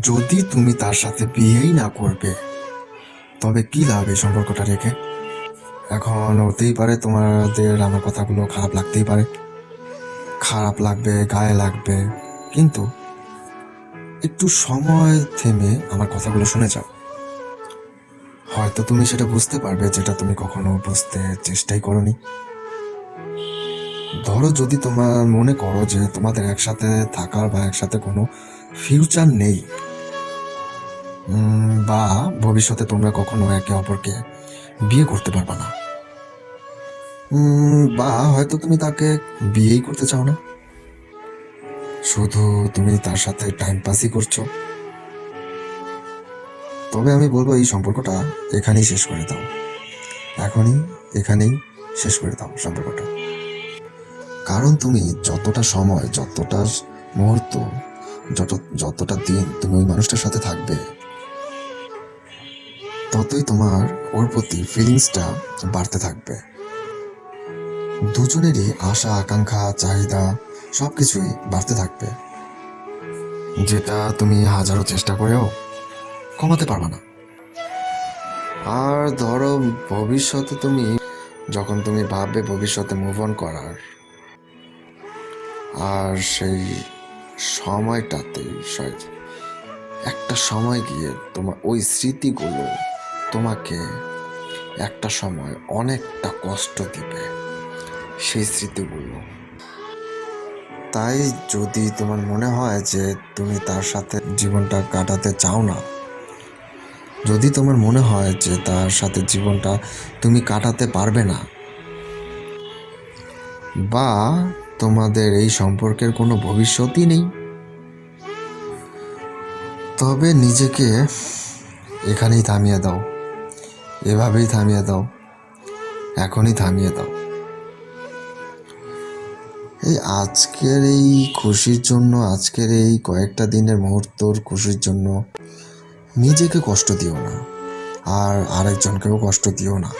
যদি তুমি তার সাথে বিয়েই না করবে, তবে কি লাভ এই সম্পর্কটা রেখে? এখন হতেই পারে তোমাদের আমার কথাগুলো খারাপ লাগতেই পারে। খারাপ লাগবে, গায়ে লাগবে, কিন্তু একটু সময় থেমে আমার কথাগুলো শুনে যাও। হয়তো তুমি সেটা বুঝতে পারবে যেটা তুমি কখনো বুঝতে চেষ্টাই করনি। ধরো যদি তোমার মনে করো যে তোমাদের একসাথে থাকার বা একসাথে কোনো ফিউচার নেই বা ভবিষ্যতে তোমরা কখনো একে অপরকে বিয়ে করতে পারবে না। বা হয়তো তুমি তাকে বিয়েই করতে চাও না। শুধু তুমি তার সাথে টাইম পাসই করছ। তবে আমি বলব এই সম্পর্কটা এখানেই শেষ করে দাও। এখনই এখানেই শেষ করে দাও সম্পর্কটা। কারণ তুমি যতটা সময়, যতটা মুহূর্ত, যত, যতটা দিন তুমি ওই মানুষটার সাথে থাকবে ততই তোমার ওর প্রতি ফিলিংসটা বাড়তে থাকবে। দুজনেরই আশা, আকাঙ্ক্ষা, চাহিদা সব কিছুই বাড়তে থাকবে। যেটা তুমি হাজারো চেষ্টা করেও কমাতে পারবে না। আর ধরো ভবিষ্যতে তুমি, যখন তুমি ভাববে ভবিষ্যতে মুভ অন করার, আর সেই সময়টাতে একটা সময় গিয়ে তোমার ওই স্মৃতিগুলো তোমাকে একটা সময় অনেকটা কষ্ট দিবে, সেই স্মৃতিগুলো। তাই যদি তোমার মনে হয় যে তুমি তার সাথে জীবনটা কাটাতে চাও না, যদি তোমার মনে হয় যে তার সাথে জীবনটা তুমি কাটাতে পারবে না, বা তোমাদের এই সম্পর্কের কোনো ভবিষ্যতই নেই, তবে নিজেকে এখানেই থামিয়ে দাও। এভাবেই থামিয়ে দাও। এখনই থামিয়ে দাও। এই আজকের এই খুশির জন্য, আজকের এই কয়েকটা দিনের মুহূর্তর খুশির জন্য নিজেকে কষ্ট দিও না, আর আরেকজনকেও কষ্ট দিও না।